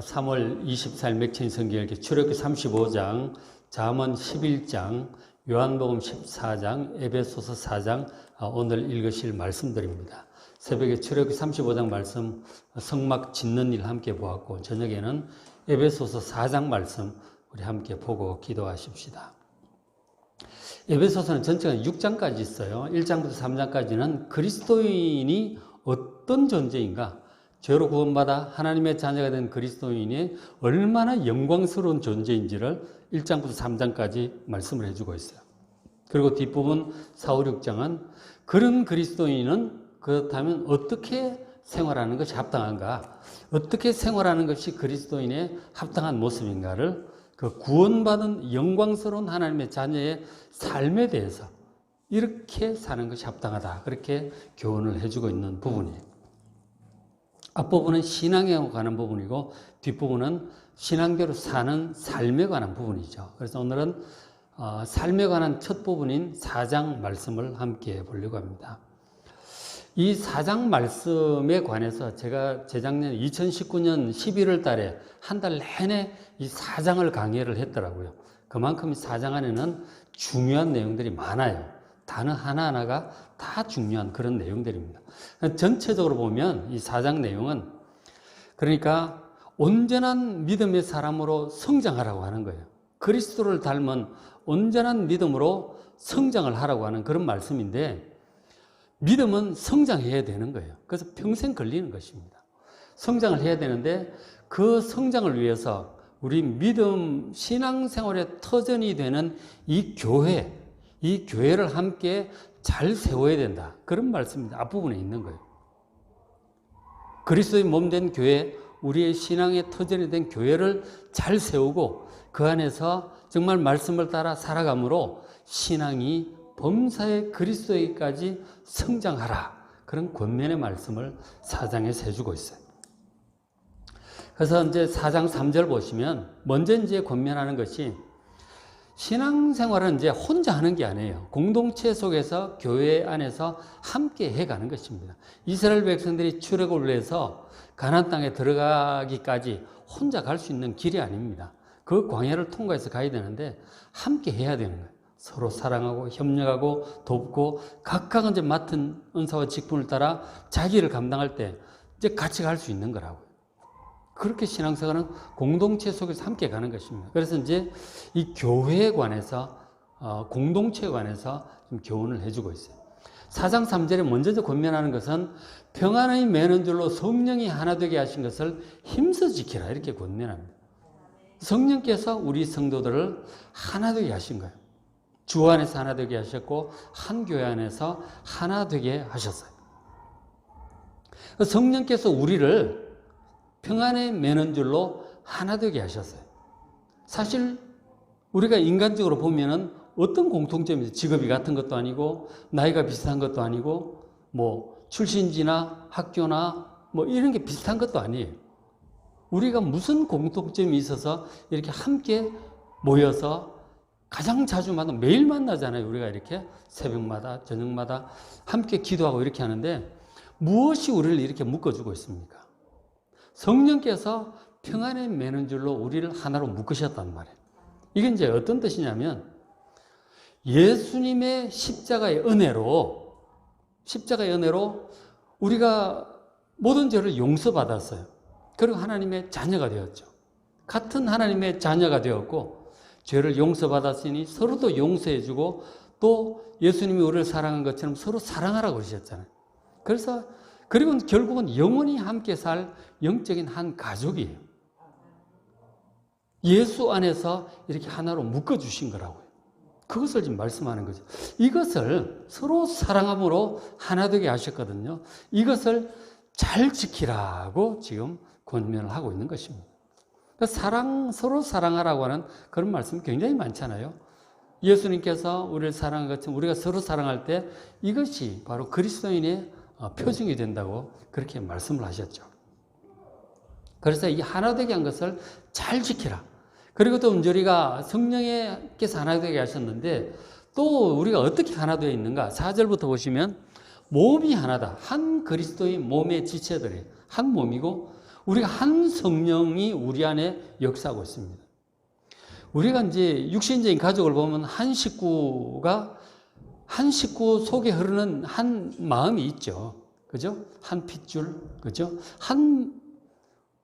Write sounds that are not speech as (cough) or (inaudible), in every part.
3월 24일 맥체인 성경일기 출애굽기 35장, 잠언 11장, 요한복음 14장, 에베소서 4장 아, 오늘 읽으실 말씀들입니다. 새벽에 출애굽기 35장 말씀 성막 짓는 일 함께 보았고 저녁에는 에베소서 4장 말씀 우리 함께 보고 기도하십시다. 에베소서는 전체가 6장까지 있어요. 1장부터 3장까지는 그리스도인이 어떤 존재인가? 죄로 구원받아 하나님의 자녀가 된 그리스도인이 얼마나 영광스러운 존재인지를 1장부터 3장까지 말씀을 해주고 있어요. 그리고 뒷부분 4, 5, 6장은 그런 그리스도인은 그렇다면 어떻게 생활하는 것이 합당한가? 어떻게 생활하는 것이 그리스도인의 합당한 모습인가를 그 구원받은 영광스러운 하나님의 자녀의 삶에 대해서 이렇게 사는 것이 합당하다. 그렇게 교훈을 해주고 있는 부분이에요. 앞부분은 신앙에 관한 부분이고 뒷부분은 신앙대로 사는 삶에 관한 부분이죠. 그래서 오늘은 어, 삶에 관한 첫 부분인 사장 말씀을 함께 보려고 합니다. 이 사장 말씀에 관해서 제가 재작년 2019년 11월 달에 한 달 내내 이 사장을 강의를 했더라고요. 그만큼 이 사장 안에는 중요한 내용들이 많아요. 단어 하나하나가 다 중요한 그런 내용들입니다. 전체적으로 보면 이 사장 내용은 그러니까 온전한 믿음의 사람으로 성장하라고 하는 거예요. 그리스도를 닮은 온전한 믿음으로 성장을 하라고 하는 그런 말씀인데 믿음은 성장해야 되는 거예요. 그래서 평생 걸리는 것입니다. 성장을 해야 되는데 그 성장을 위해서 우리 믿음 신앙생활의 터전이 되는 이 교회, 이 교회를 함께 잘 세워야 된다. 그런 말씀입니다. 앞부분에 있는 거예요. 그리스도의 몸 된 교회, 우리의 신앙의 터전이 된 교회를 잘 세우고 그 안에서 정말 말씀을 따라 살아감으로 신앙이 범사의 그리스도에까지 성장하라. 그런 권면의 말씀을 사장에서 해주고 있어요. 그래서 이제 사장 3절 보시면 먼저 이제 권면하는 것이 신앙생활은 이제 혼자 하는 게 아니에요. 공동체 속에서 교회 안에서 함께 해가는 것입니다. 이스라엘 백성들이 출애굽을 해서 가나안 땅에 들어가기까지 혼자 갈 수 있는 길이 아닙니다. 그 광야를 통과해서 가야 되는데 함께 해야 되는 거예요. 서로 사랑하고 협력하고 돕고 각각 이제 맡은 은사와 직분을 따라 자기를 감당할 때 이제 같이 갈 수 있는 거라고요. 그렇게 신앙생활은 공동체 속에서 함께 가는 것입니다. 그래서 이제 이 교회에 관해서 어, 공동체에 관해서 좀 교훈을 해주고 있어요. 4장 3절에 먼저 권면하는 것은 평안의 매는 줄로 성령이 하나 되게 하신 것을 힘써 지키라 이렇게 권면합니다. 성령께서 우리 성도들을 하나 되게 하신 거예요. 주 안에서 하나 되게 하셨고 한 교회 안에서 하나 되게 하셨어요. 성령께서 우리를 평안에 매는 줄로 하나 되게 하셨어요. 사실 우리가 인간적으로 보면은 어떤 공통점이 직업이 같은 것도 아니고 나이가 비슷한 것도 아니고 뭐 출신지나 학교나 뭐 이런 게 비슷한 것도 아니에요. 우리가 무슨 공통점이 있어서 이렇게 함께 모여서 가장 자주 만나 매일 만나잖아요. 우리가 이렇게 새벽마다 저녁마다 함께 기도하고 이렇게 하는데 무엇이 우리를 이렇게 묶어주고 있습니까? 성령께서 평안에 매는 줄로 우리를 하나로 묶으셨단 말이에요. 이게 이제 어떤 뜻이냐면 예수님의 십자가의 은혜로 십자가의 은혜로 우리가 모든 죄를 용서받았어요. 그리고 하나님의 자녀가 되었죠. 같은 하나님의 자녀가 되었고 죄를 용서받았으니 서로도 용서해주고 또 예수님이 우리를 사랑한 것처럼 서로 사랑하라고 그러셨잖아요. 그래서 그리고 결국은 영원히 함께 살 영적인 한 가족이에요. 예수 안에서 이렇게 하나로 묶어주신 거라고요. 그것을 지금 말씀하는 거죠. 이것을 서로 사랑함으로 하나 되게 하셨거든요. 이것을 잘 지키라고 지금 권면을 하고 있는 것입니다. 그러니까 사랑, 서로 사랑하라고 하는 그런 말씀 굉장히 많잖아요. 예수님께서 우리를 사랑한 것처럼 우리가 서로 사랑할 때 이것이 바로 그리스도인의 어, 표징이 된다고 그렇게 말씀을 하셨죠. 그래서 이 하나 되게 한 것을 잘 지키라. 그리고 또 은조리가 성령께서 하나 되게 하셨는데 또 우리가 어떻게 하나 되어 있는가? 4절부터 보시면 몸이 하나다. 한 그리스도의 몸의 지체들이 한 몸이고 우리가 한 성령이 우리 안에 역사하고 있습니다. 우리가 이제 육신적인 가족을 보면 한 식구가 한 식구 속에 흐르는 한 마음이 있죠. 그죠? 한 핏줄, 그죠? 한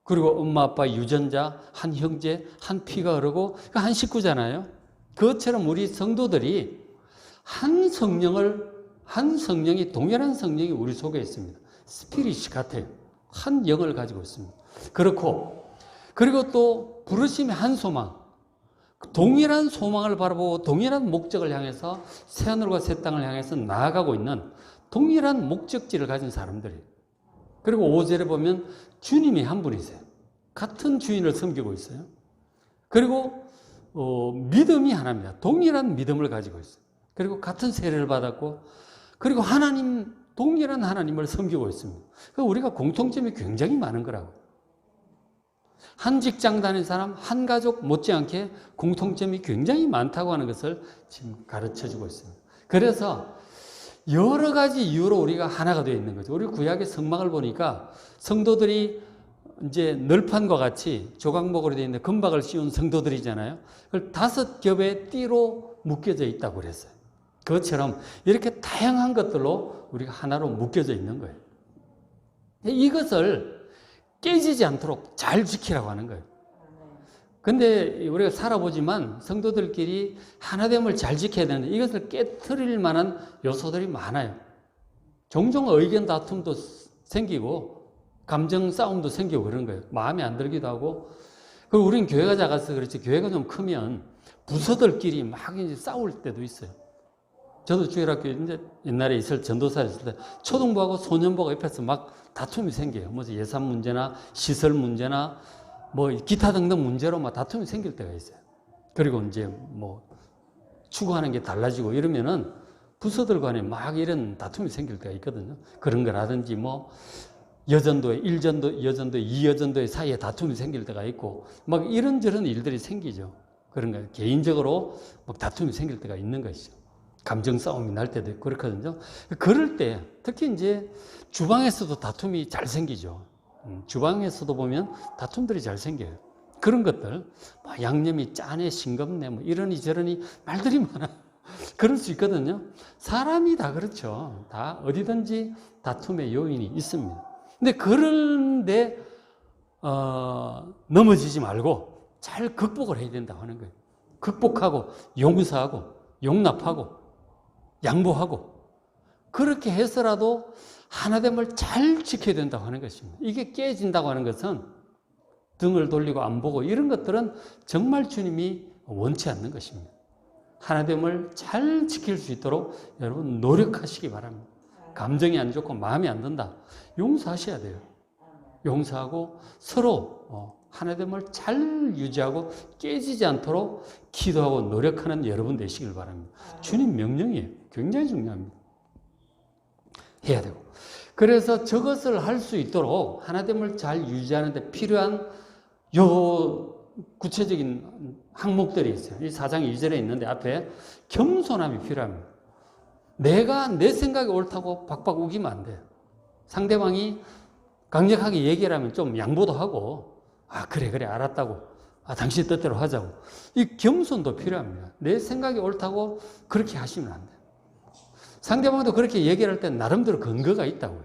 그리고 엄마 아빠 유전자, 한 형제, 한 피가 흐르고 그한 식구잖아요. 그것처럼 우리 성도들이 한 성령을 한 성령이 동일한 성령이 우리 속에 있습니다. 스피릿이 같아요. 한 영을 가지고 있습니다. 그렇고 그리고 또 부르심의 한 소망, 동일한 소망을 바라보고 동일한 목적을 향해서 새하늘과 새 땅을 향해서 나아가고 있는 동일한 목적지를 가진 사람들이. 그리고 5절에 보면 주님이 한 분이세요. 같은 주인을 섬기고 있어요. 그리고 어, 믿음이 하나입니다. 동일한 믿음을 가지고 있어요. 그리고 같은 세례를 받았고, 그리고 하나님, 동일한 하나님을 섬기고 있습니다. 그 우리가 공통점이 굉장히 많은 거라고. 한 직장 다닌 사람, 한 가족 못지않게 공통점이 굉장히 많다고 하는 것을 지금 가르쳐 주고 있습니다. 그래서 여러 가지 이유로 우리가 하나가 되어 있는 거죠. 우리 구약의 성막을 보니까 성도들이 이제 널판과 같이 조각목으로 되어 있는 금박을 씌운 성도들이잖아요. 그걸 다섯 겹의 띠로 묶여져 있다고 그랬어요. 그것처럼 이렇게 다양한 것들로 우리가 하나로 묶여져 있는 거예요. 이것을 깨지지 않도록 잘 지키라고 하는 거예요. 근데 우리가 살아보지만 성도들끼리 하나됨을 잘 지켜야 되는데 이것을 깨뜨릴 만한 요소들이 많아요. 종종 의견 다툼도 생기고 감정 싸움도 생기고 그런 거예요. 마음에 안 들기도 하고 그리고 우리는 교회가 작아서 그렇지 교회가 좀 크면 부서들끼리 막 이제 싸울 때도 있어요. 저도 주일학교 이제 옛날에 있을 전도사 있을 때 초등부하고 소년부가 옆에서 막 다툼이 생겨요. 뭐 예산 문제나 시설 문제나 뭐 기타 등등 문제로 막 다툼이 생길 때가 있어요. 그리고 이제 뭐 추구하는 게 달라지고 이러면은 부서들 간에 막 이런 다툼이 생길 때가 있거든요. 그런 거라든지 뭐 여전도에 일전도 여전도 이여전도의 사이에 다툼이 생길 때가 있고 막 이런저런 일들이 생기죠. 그런 거 개인적으로 막 다툼이 생길 때가 있는 것이죠. 감정 싸움이 날 때도 있고 그렇거든요. 그럴 때 특히 이제 주방에서도 다툼이 잘 생기죠. 음, 주방에서도 보면 다툼들이 잘 생겨요. 그런 것들, 뭐 양념이 짜네, 싱겁네, 뭐 이러니 저러니 말들이 많아. (laughs) 그럴 수 있거든요. 사람이 다 그렇죠. 다 어디든지 다툼의 요인이 있습니다. 근데 그런데 어, 넘어지지 말고 잘 극복을 해야 된다고 하는 거예요. 극복하고 용서하고 용납하고 양보하고 그렇게 해서라도 하나됨을 잘 지켜야 된다고 하는 것입니다. 이게 깨진다고 하는 것은 등을 돌리고 안 보고 이런 것들은 정말 주님이 원치 않는 것입니다. 하나됨을 잘 지킬 수 있도록 여러분 노력하시기 바랍니다. 감정이 안 좋고 마음이 안 든다. 용서하셔야 돼요. 용서하고 서로 어, 하나됨을 잘 유지하고 깨지지 않도록 기도하고 노력하는 여러분 되시길 바랍니다. 주님 명령이에요. 굉장히 중요합니다. 해야 되고. 그래서 저것을 할 수 있도록 하나됨을 잘 유지하는 데 필요한 요 구체적인 항목들이 있어요. 이 4장 2절에 있는데 앞에 겸손함이 필요합니다. 내가 내 생각이 옳다고 박박 우기면 안 돼요. 상대방이 강력하게 얘기를 하면 좀 양보도 하고, 아, 그래, 그래, 알았다고. 아, 당신 뜻대로 하자고. 이 겸손도 필요합니다. 내 생각이 옳다고 그렇게 하시면 안 돼요. 상대방도 그렇게 얘기를 할 때 나름대로 근거가 있다고요.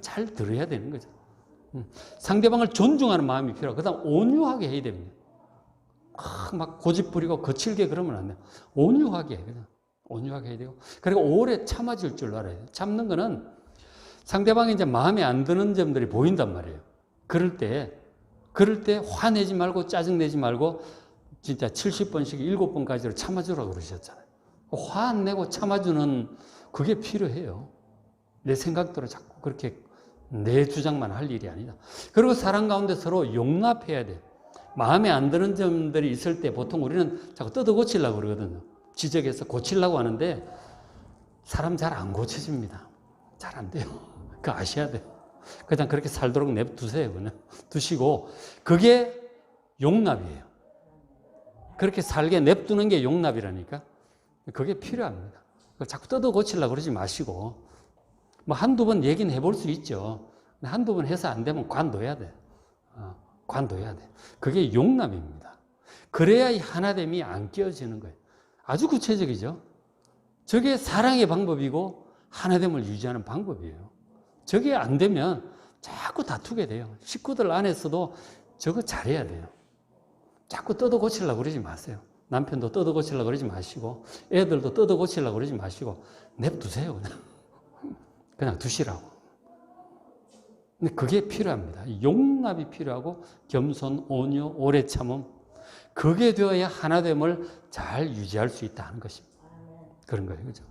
잘 들어야 되는 거죠. 음. 상대방을 존중하는 마음이 필요하고, 그 다음 온유하게 해야 됩니다. 막 고집 부리고 거칠게 그러면 안 돼요. 온유하게, 그냥. 온유하게 해야 되고. 그리고 오래 참아줄 줄 알아야 돼요. 참는 거는 상대방이 이제 마음에 안 드는 점들이 보인단 말이에요. 그럴 때, 그럴 때 화내지 말고 짜증내지 말고 진짜 70번씩 7번까지를 참아주라고 그러셨잖아요. 화 안 내고 참아주는 그게 필요해요. 내 생각대로 자꾸 그렇게 내 주장만 할 일이 아니다. 그리고 사람 가운데 서로 용납해야 돼. 마음에 안 드는 점들이 있을 때 보통 우리는 자꾸 뜯어 고치려고 그러거든요. 지적해서 고치려고 하는데 사람 잘 안 고쳐집니다. 잘 안 돼요. 그거 아셔야 돼요. 그냥 그렇게 살도록 냅두세요. 그냥 두시고 그게 용납이에요. 그렇게 살게 냅두는 게 용납이라니까. 그게 필요합니다. 자꾸 뜯어 고치려고 그러지 마시고 뭐 한두 번 얘기는 해볼 수 있죠. 한두 번 해서 안 되면 관둬야 돼. 어, 관둬야 돼. 그게 용납입니다. 그래야 이 하나됨이 안 깨어지는 거예요. 아주 구체적이죠. 저게 사랑의 방법이고 하나됨을 유지하는 방법이에요. 저게 안 되면 자꾸 다투게 돼요. 식구들 안에서도 저거 잘해야 돼요. 자꾸 뜯어 고치려고 그러지 마세요. 남편도 뜯어 고치려고 그러지 마시고, 애들도 뜯어 고치려고 그러지 마시고, 냅두세요, 그냥. (laughs) 그냥 두시라고. 근데 그게 필요합니다. 용납이 필요하고, 겸손, 온유, 오래 참음. 그게 되어야 하나됨을 잘 유지할 수 있다는 것입니다. 그런 거예요. 그죠?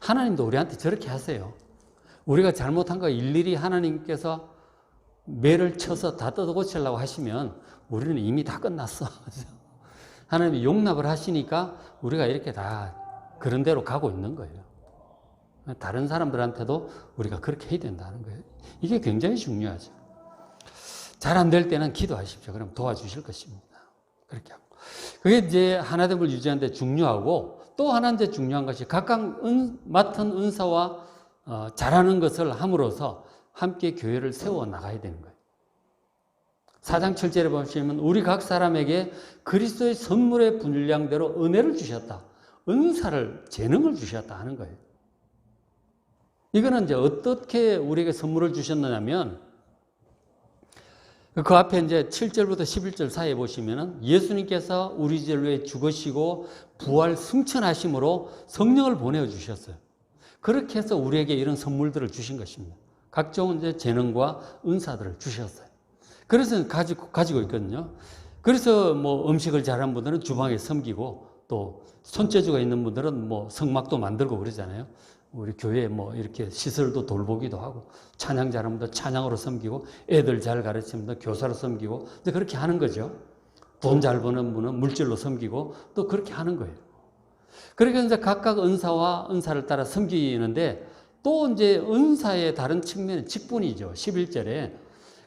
하나님도 우리한테 저렇게 하세요. 우리가 잘못한 거 일일이 하나님께서 매를 쳐서 다 뜯어 고치려고 하시면 우리는 이미 다 끝났어. (laughs) 하나님이 용납을 하시니까 우리가 이렇게 다 그런 대로 가고 있는 거예요. 다른 사람들한테도 우리가 그렇게 해야 된다는 거예요. 이게 굉장히 중요하죠. 잘 안 될 때는 기도하십시오. 그럼 도와주실 것입니다. 그렇게 하고. 그게 이제 하나됨을 유지하는데 중요하고 또 하나 이제 중요한 것이 각각 은, 맡은 은사와 어, 잘하는 것을 함으로써 함께 교회를 세워 나가야 되는 거예요. 사장 7절에 보시면 우리 각 사람에게 그리스도의 선물의 분량대로 은혜를 주셨다. 은사를 재능을 주셨다 하는 거예요. 이거는 이제 어떻게 우리에게 선물을 주셨느냐면 그 앞에 이제 7절부터 11절 사이에 보시면은 예수님께서 우리 죄를 위해 죽으시고 부활 승천하심으로 성령을 보내 주셨어요. 그렇게 해서 우리에게 이런 선물들을 주신 것입니다. 각종 이제 재능과 은사들을 주셨어요. 그래서 가지고, 가지고 있거든요. 그래서 뭐 음식을 잘하는 분들은 주방에 섬기고 또 손재주가 있는 분들은 뭐 성막도 만들고 그러잖아요. 우리 교회 뭐 이렇게 시설도 돌보기도 하고 찬양 잘하면 더 찬양으로 섬기고 애들 잘 가르치면 더 교사로 섬기고 그렇게 하는 거죠. 돈 잘 버는 분은 물질로 섬기고 또 그렇게 하는 거예요. 그러니까 이제 각각 은사와 은사를 따라 섬기는데 또 이제 은사의 다른 측면은 직분이죠. 11절에.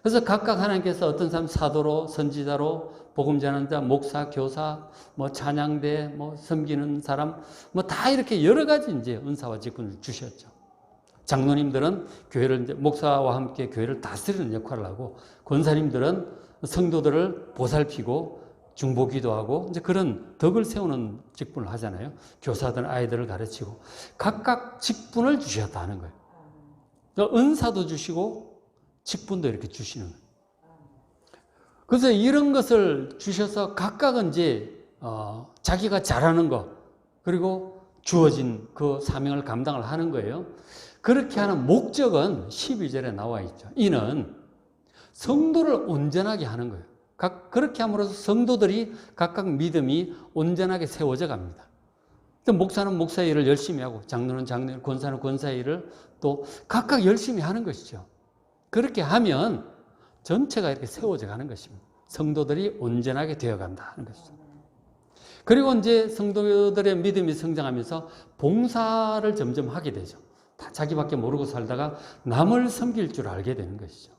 그래서 각각 하나님께서 어떤 사람 사도로, 선지자로, 복음 전하는 자, 목사, 교사, 뭐 찬양대, 뭐 섬기는 사람, 뭐 다 이렇게 여러 가지 이제 은사와 직분을 주셨죠. 장로님들은 교회를 이제 목사와 함께 교회를 다스리는 역할을 하고 권사님들은 성도들을 보살피고 중보기도 하고 이제 그런 덕을 세우는 직분을 하잖아요. 교사들은 아이들을 가르치고 각각 직분을 주셨다 하는 거예요. 그러니까 은사도 주시고 직분도 이렇게 주시는 거예요. 그래서 이런 것을 주셔서 각각은 이제 어, 자기가 잘하는 것 그리고 주어진 그 사명을 감당을 하는 거예요. 그렇게 하는 목적은 12절에 나와 있죠. 이는 성도를 온전하게 하는 거예요. 각, 그렇게 함으로써 성도들이 각각 믿음이 온전하게 세워져 갑니다. 목사는 목사 일을 열심히 하고, 장로는 장로 일, 권사는 권사 일을 또 각각 열심히 하는 것이죠. 그렇게 하면 전체가 이렇게 세워져 가는 것입니다. 성도들이 온전하게 되어 간다 하는 것이죠. 그리고 이제 성도들의 믿음이 성장하면서 봉사를 점점 하게 되죠. 다 자기밖에 모르고 살다가 남을 섬길 줄 알게 되는 것이죠.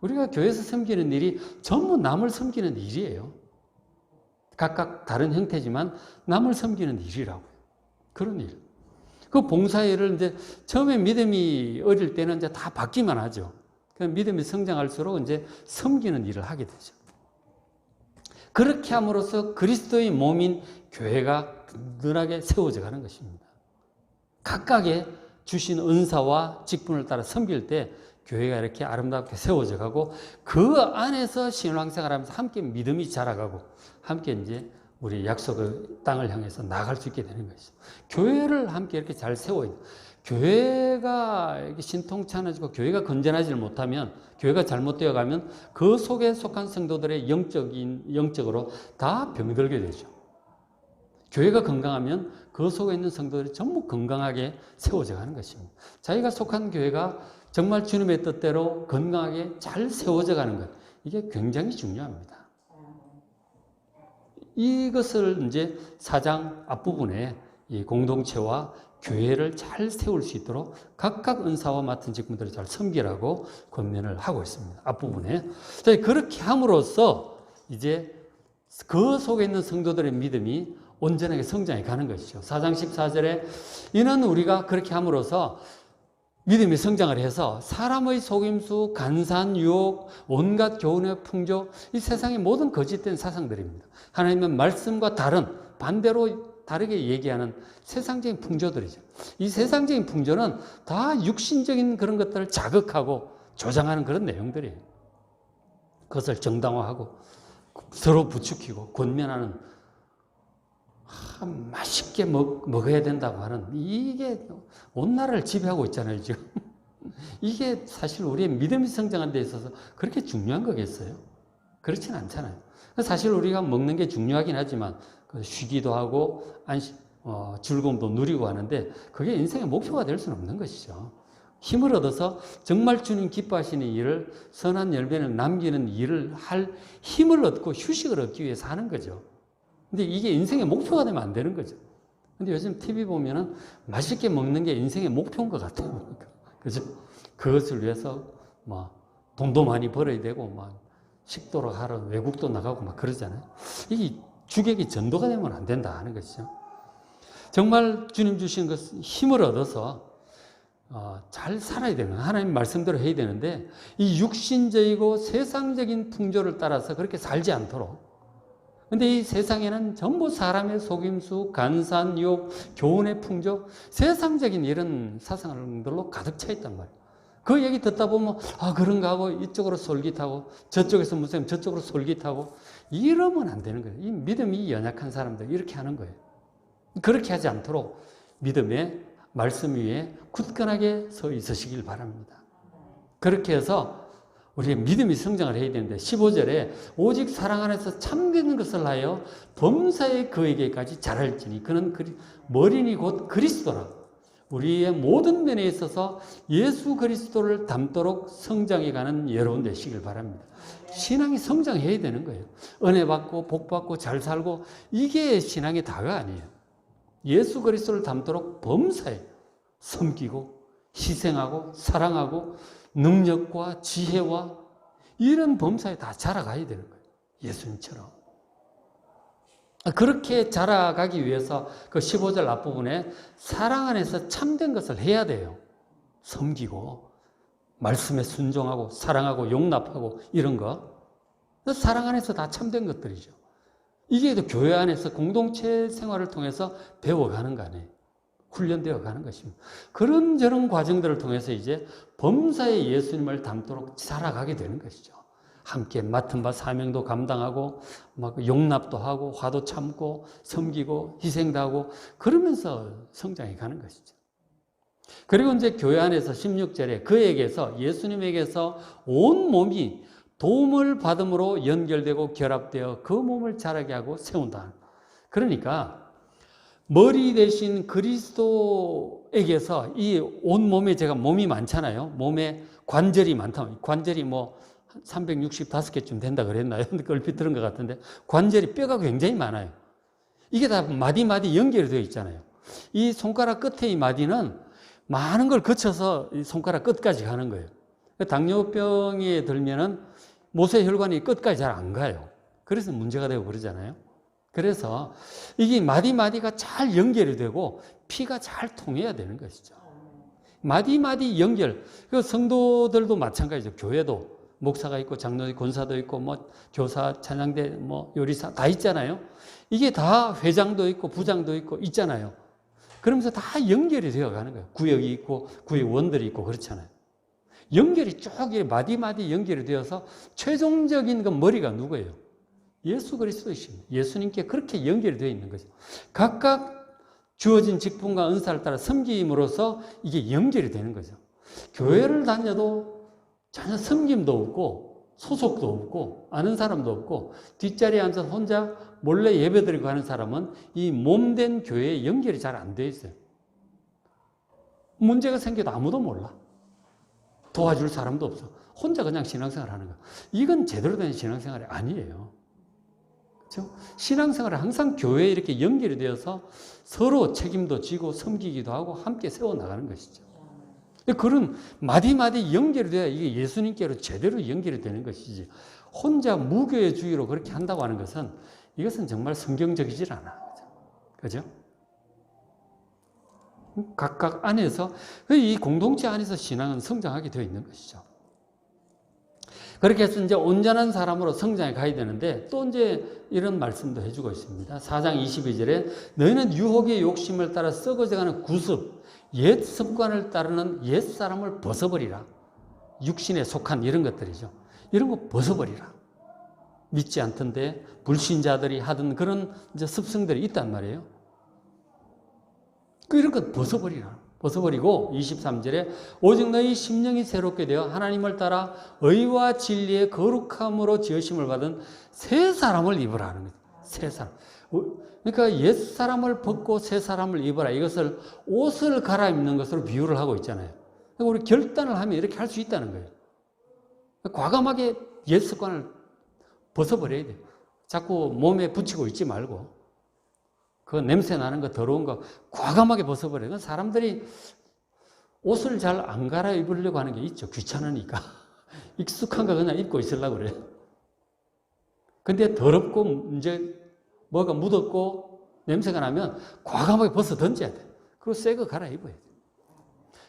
우리가 교회에서 섬기는 일이 전부 남을 섬기는 일이에요. 각각 다른 형태지만 남을 섬기는 일이라고. 그런 일. 그 봉사일을 이제 처음에 믿음이 어릴 때는 이제 다 받기만 하죠. 그 믿음이 성장할수록 이제 섬기는 일을 하게 되죠. 그렇게 함으로써 그리스도의 몸인 교회가 든든하게 세워져 가는 것입니다. 각각의 주신 은사와 직분을 따라 섬길 때 교회가 이렇게 아름답게 세워져 가고 그 안에서 신앙생활 하면서 함께 믿음이 자라가고 함께 이제 우리 약속의 땅을 향해서 나갈 수 있게 되는 것이죠. 교회를 함께 이렇게 잘 세워야 돼요. 교회가 신통찮아지고 교회가 건전하지 못하면 교회가 잘못되어 가면 그 속에 속한 성도들의 영적인 영적으로 다 병들게 되죠. 교회가 건강하면 그 속에 있는 성도들이 전부 건강하게 세워져 가는 것입니다. 자기가 속한 교회가 정말 주님의 뜻대로 건강하게 잘 세워져 가는 것. 이게 굉장히 중요합니다. 이것을 이제 사장 앞부분에 이 공동체와 교회를 잘 세울 수 있도록 각각 은사와 맡은 직분들을 잘 섬기라고 권면을 하고 있습니다. 앞부분에. 그렇게 함으로써 이제 그 속에 있는 성도들의 믿음이 온전하게 성장해 가는 것이죠. 4장 14절에 이는 우리가 그렇게 함으로써 믿음의 성장을 해서 사람의 속임수, 간산, 유혹, 온갖 교훈의 풍조, 이 세상의 모든 거짓된 사상들입니다. 하나님의 말씀과 다른 반대로 다르게 얘기하는 세상적인 풍조들이죠. 이 세상적인 풍조는 다 육신적인 그런 것들을 자극하고 조장하는 그런 내용들이에요. 그것을 정당화하고 서로 부추기고 권면하는 아, 맛있게 먹, 먹어야 된다고 하는 이게 온 나라를 지배하고 있잖아요, 지금. (laughs) 이게 사실 우리의 믿음이 성장하는 데 있어서 그렇게 중요한 거겠어요? 그렇진 않잖아요. 사실 우리가 먹는 게 중요하긴 하지만 그 쉬기도 하고 안시, 어, 즐거움도 누리고 하는데 그게 인생의 목표가 될 수는 없는 것이죠. 힘을 얻어서 정말 주님 기뻐하시는 일을 선한 열매를 남기는 일을 할 힘을 얻고 휴식을 얻기 위해서 하는 거죠. 근데 이게 인생의 목표가 되면 안 되는 거죠. 근데 요즘 TV 보면은 맛있게 먹는 게 인생의 목표인 것 같아요. (laughs) 그죠? 그것을 위해서 뭐 돈도 많이 벌어야 되고 막 식도로 하러 외국도 나가고 막 그러잖아요. 이게 주객이 전도가 되면 안 된다 하는 것이죠. 정말 주님 주신 것 힘을 얻어서 어, 잘 살아야 되는 하나님 말씀대로 해야 되는데 이 육신적이고 세상적인 풍조를 따라서 그렇게 살지 않도록 근데 이 세상에는 전부 사람의 속임수, 간산, 유혹, 교훈의 풍조, 세상적인 이런 사상들로 가득 차 있단 말이에요. 그 얘기 듣다 보면 아 그런가 하고 이쪽으로 솔깃하고 저쪽에서 무슨 저쪽으로 솔깃하고 이러면 안 되는 거예요. 이 믿음이 연약한 사람들 이렇게 하는 거예요. 그렇게 하지 않도록 믿음의 말씀 위에 굳건하게 서 있으시길 바랍니다. 그렇게 해서 우리의 믿음이 성장을 해야 되는데 15절에 오직 사랑 안에서 참되는 것을 하여 범사에 그에게까지 자랄지니 그는 머리니 곧 그리스도라. 우리의 모든 면에 있어서 예수 그리스도를 닮도록 성장해가는 여러분 되시길 바랍니다. 신앙이 성장해야 되는 거예요. 은혜 받고 복 받고 잘 살고 이게 신앙의 다가 아니에요. 예수 그리스도를 닮도록 범사에 섬기고 희생하고 사랑하고 능력과 지혜와 이런 범사에 다 자라가야 되는 거예요. 예수님처럼. 그렇게 자라가기 위해서 그 15절 앞부분에 사랑 안에서 참된 것을 해야 돼요. 섬기고, 말씀에 순종하고, 사랑하고, 용납하고, 이런 거. 사랑 안에서 다 참된 것들이죠. 이게 교회 안에서 공동체 생활을 통해서 배워가는 거 아니에요. 훈련되어 가는 것입니다. 그런 저런 과정들을 통해서 이제 범사의 예수님을 닮도록 살아가게 되는 것이죠. 함께 맡은 바 사명도 감당하고 막 용납도 하고 화도 참고 섬기고 희생도 하고 그러면서 성장해 가는 것이죠. 그리고 이제 교회 안에서 16절에 그에게서 예수님에게서 온 몸이 도움을 받음으로 연결되고 결합되어 그 몸을 자라게 하고 세운다. 그러니까 머리 대신 그리스도에게서 이 온 몸에 제가 몸이 많잖아요. 몸에 관절이 많다. 관절이 뭐 365개쯤 된다 그랬나요? (laughs) 얼핏 들은 것 같은데 관절이 뼈가 굉장히 많아요. 이게 다 마디마디 연결이 되어 있잖아요. 이 손가락 끝에 이 마디는 많은 걸 거쳐서 이 손가락 끝까지 가는 거예요. 당뇨병에 들면은 모세혈관이 끝까지 잘 안 가요. 그래서 문제가 되고 그러잖아요. 그래서 이게 마디마디가 잘 연결이 되고 피가 잘 통해야 되는 것이죠. 마디마디 연결. 그 성도들도 마찬가지죠. 교회도 목사가 있고 장로, 권사도 있고 뭐 교사, 찬양대, 뭐 요리사 다 있잖아요. 이게 다 회장도 있고 부장도 있고 있잖아요. 그러면서 다 연결이 되어 가는 거예요. 구역이 있고 구역원들이 있고 그렇잖아요. 연결이 쭉 마디마디 연결이 되어서 최종적인 그 머리가 누구예요? 예수 그리스도이십니다. 예수님께 그렇게 연결되어 있는 거죠. 각각 주어진 직분과 은사를 따라 섬김으로써 이게 연결이 되는 거죠. 교회를 다녀도 전혀 섬김도 없고 소속도 없고 아는 사람도 없고 뒷자리에 앉아서 혼자 몰래 예배드리고 하는 사람은 이 몸된 교회에 연결이 잘 안 돼 있어요. 문제가 생겨도 아무도 몰라. 도와줄 사람도 없어. 혼자 그냥 신앙생활 하는 거. 이건 제대로 된 신앙생활이 아니에요. 그렇죠? 신앙생활은 항상 교회에 이렇게 연결이 되어서 서로 책임도 지고 섬기기도 하고 함께 세워나가는 것이죠. 그런 마디마디 연결이 돼야 이게 예수님께로 제대로 연결이 되는 것이지 혼자 무교의 주의로 그렇게 한다고 하는 것은 이것은 정말 성경적이질 않아. 그죠? 각각 안에서 이 공동체 안에서 신앙은 성장하게 되어 있는 것이죠. 그렇게 해서 이제 온전한 사람으로 성장해 가야 되는데 또 이제 이런 말씀도 해주고 있습니다. 4장 22절에 너희는 유혹의 욕심을 따라 썩어져가는 구습, 옛 습관을 따르는 옛 사람을 벗어버리라. 육신에 속한 이런 것들이죠. 이런 거 벗어버리라. 믿지 않던데 불신자들이 하던 그런 이제 습성들이 있단 말이에요. 그 이런 것 벗어버리라. 벗어버리고 23절에 오직 너희 심령이 새롭게 되어 하나님을 따라 의와 진리의 거룩함으로 지으심을 받은 새 사람을 입으라 하는 거죠. 새 사람. 어, 그러니까 옛 사람을 벗고 새 사람을 입어라. 이것을 옷을 갈아입는 것으로 비유를 하고 있잖아요. 그러니까 우리 결단을 하면 이렇게 할 수 있다는 거예요. 과감하게 옛 습관을 벗어버려야 돼. 자꾸 몸에 붙이고 있지 말고. 그 냄새 나는 거 더러운 거 과감하게 벗어버려요. 그건 사람들이 옷을 잘 안 갈아입으려고 하는 게 있죠. 귀찮으니까. (laughs) 익숙한 거 그냥 입고 있으려고 그래요. 근데 더럽고 이제 뭐가 묻었고 냄새가 나면 과감하게 벗어 던져야 돼. 그리고 새 거 갈아입어야 돼.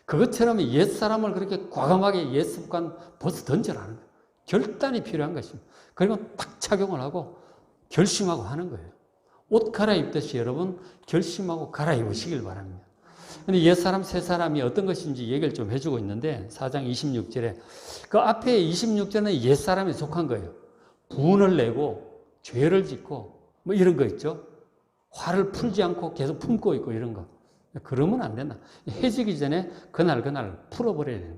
그것처럼 옛 사람을 그렇게 과감하게 옛 습관 벗어 던져라는 거예요. 결단이 필요한 것입니다. 그리고 딱 착용을 하고 결심하고 하는 거예요. 옷 갈아입듯이 여러분 결심하고 갈아입으시길 바랍니다. 근데 옛사람, 새사람이 어떤 것인지 얘기를 좀 해주고 있는데 4장 26절에 그 앞에 26절은 옛사람에 속한 거예요. 분을 내고 죄를 짓고 뭐 이런 거 있죠. 화를 풀지 않고 계속 품고 있고 이런 거. 그러면 안 된다. 해지기 전에 그날 그날 풀어버려야 돼요.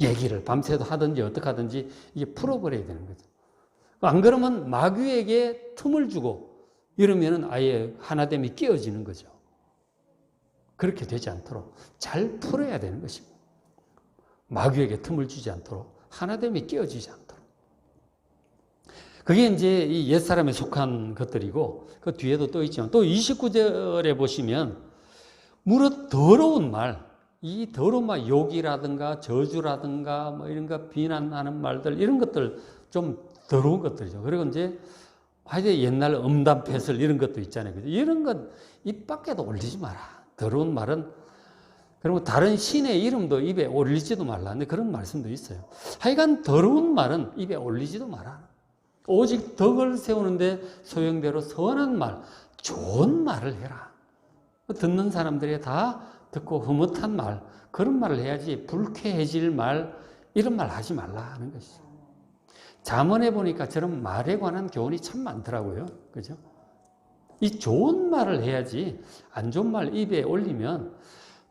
얘기를 밤새도 하든지 어떻게 하든지 이게 풀어버려야 되는 거죠. 안 그러면 마귀에게 틈을 주고 이러면은 아예 하나됨이 깨어지는 거죠. 그렇게 되지 않도록 잘 풀어야 되는 것입니다. 마귀에게 틈을 주지 않도록 하나됨이 깨어지지 않도록. 그게 이제 이 옛사람에 속한 것들이고 그 뒤에도 또 있지만 또 29절에 보시면 무릇 더러운 말, 이 더러운 말 욕이라든가 저주라든가 뭐 이런 거 비난하는 말들 이런 것들 좀 더러운 것들이죠. 그리고 이제 하여튼 옛날 음담 패설 이런 것도 있잖아요. 이런 건 입 밖에도 올리지 마라. 더러운 말은 그리고 다른 신의 이름도 입에 올리지도 말라. 근데 그런 말씀도 있어요. 하여간 더러운 말은 입에 올리지도 마라. 오직 덕을 세우는데 소형대로 선한 말, 좋은 말을 해라. 듣는 사람들이 다 듣고 흐뭇한 말, 그런 말을 해야지 불쾌해질 말, 이런 말 하지 말라 하는 것이죠. 잠언에 보니까 저런 말에 관한 교훈이 참 많더라고요. 그죠? 이 좋은 말을 해야지 안 좋은 말 입에 올리면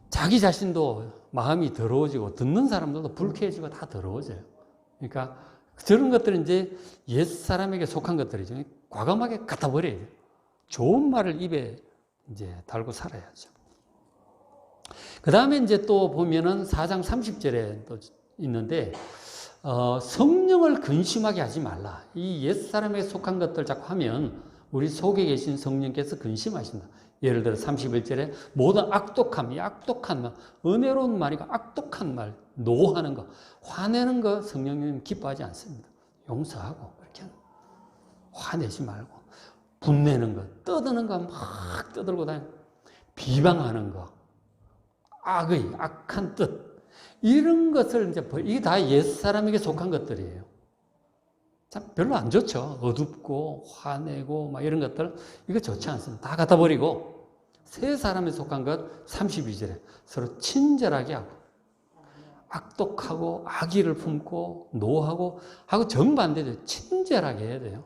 자기 자신도 마음이 더러워지고 듣는 사람들도 불쾌해지고 다 더러워져요. 그러니까 저런 것들은 이제 옛 사람에게 속한 것들이죠. 과감하게 갖다 버려야 돼요. 좋은 말을 입에 이제 달고 살아야죠. 그 다음에 이제 또 보면은 4장 30절에 또 있는데 어, 성령을 근심하게 하지 말라. 이 옛사람에 속한 것들 자꾸 하면 우리 속에 계신 성령께서 근심하신다. 예를 들어 31절에 모든 악독함, 이 악독한 말, 은혜로운 말이고 악독한 말, 노하는 거, 화내는 거 성령님 기뻐하지 않습니다. 용서하고 그렇게 화내지 말고 분내는 거, 떠드는 거 막 떠들고 다니 비방하는 거, 악의 악한 뜻 이런 것을 이제 이게 다 옛사람에게 속한 것들이에요. 참 별로 안 좋죠. 어둡고 화내고 막 이런 것들 이거 좋지 않습니다. 다 갖다 버리고 새 사람에 속한 것 32절에 서로 친절하게 하고 악독하고 악의를 품고 노하고 하고 정반대죠. 친절하게 해야 돼요.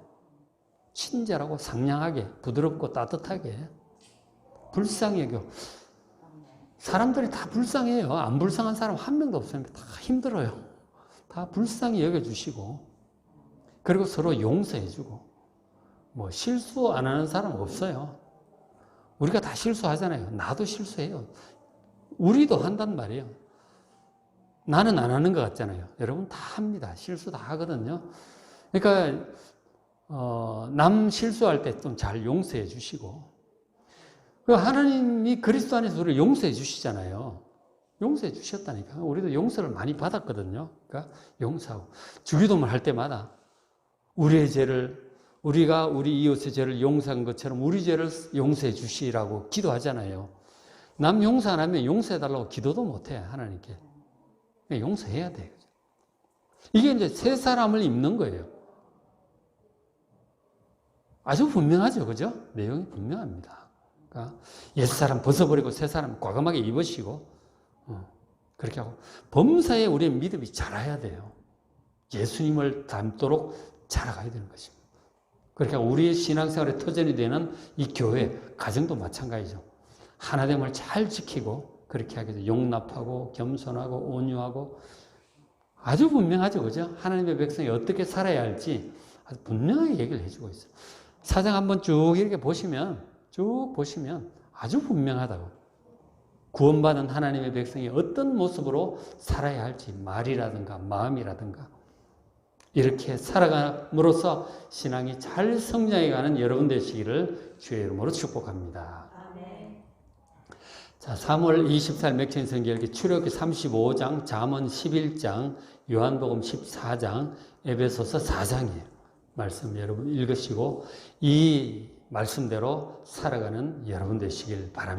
친절하고 상냥하게 부드럽고 따뜻하게 불쌍히 여겨 사람들이 다 불쌍해요. 안 불쌍한 사람 한 명도 없습니다. 다 힘들어요. 다 불쌍히 여겨주시고, 그리고 서로 용서해주고, 뭐 실수 안 하는 사람 없어요. 우리가 다 실수하잖아요. 나도 실수해요. 우리도 한단 말이에요. 나는 안 하는 것 같잖아요. 여러분 다 합니다. 실수 다 하거든요. 그러니까, 어, 남 실수할 때 좀 잘 용서해 주시고, 그 하나님이 그리스도 안에서 우리를 용서해 주시잖아요. 용서해 주셨다니까. 우리도 용서를 많이 받았거든요. 그러니까 용서하고. 주기도문 할 때마다 우리의 죄를, 우리가 우리 이웃의 죄를 용서한 것처럼 우리 죄를 용서해 주시라고 기도하잖아요. 남 용서 안 하면 용서해 달라고 기도도 못 해, 하나님께. 그냥 용서해야 돼. 이게 이제 새 사람을 입는 거예요. 아주 분명하죠. 그죠? 내용이 분명합니다. 그러니까 옛사람 벗어버리고 새 사람 과감하게 입으시고, 어, 그렇게 하고, 범사에 우리의 믿음이 자라야 돼요. 예수님을 닮도록 자라가야 되는 것입니다. 그러니까 우리의 신앙생활의 터전이 되는 이 교회, 가정도 마찬가지죠. 하나됨을 잘 지키고, 그렇게 하게 돼. 용납하고, 겸손하고, 온유하고, 아주 분명하죠. 그죠? 하나님의 백성이 어떻게 살아야 할지 아주 분명하게 얘기를 해주고 있어요. 사장 한번 쭉 이렇게 보시면, 쭉 보시면 아주 분명하다고. 구원받은 하나님의 백성이 어떤 모습으로 살아야 할지, 말이라든가 마음이라든가, 이렇게 살아감으로써 신앙이 잘 성장해 가는 여러분 되시기를 주의 이름으로 축복합니다. 자, 3월 24일 맥천 성경기 출애굽기 35장, 잠언 11장, 요한복음 14장, 에베소서 4장이에요. 말씀 여러분 읽으시고 이 말씀대로 살아가는 여러분 되시길 바랍니다.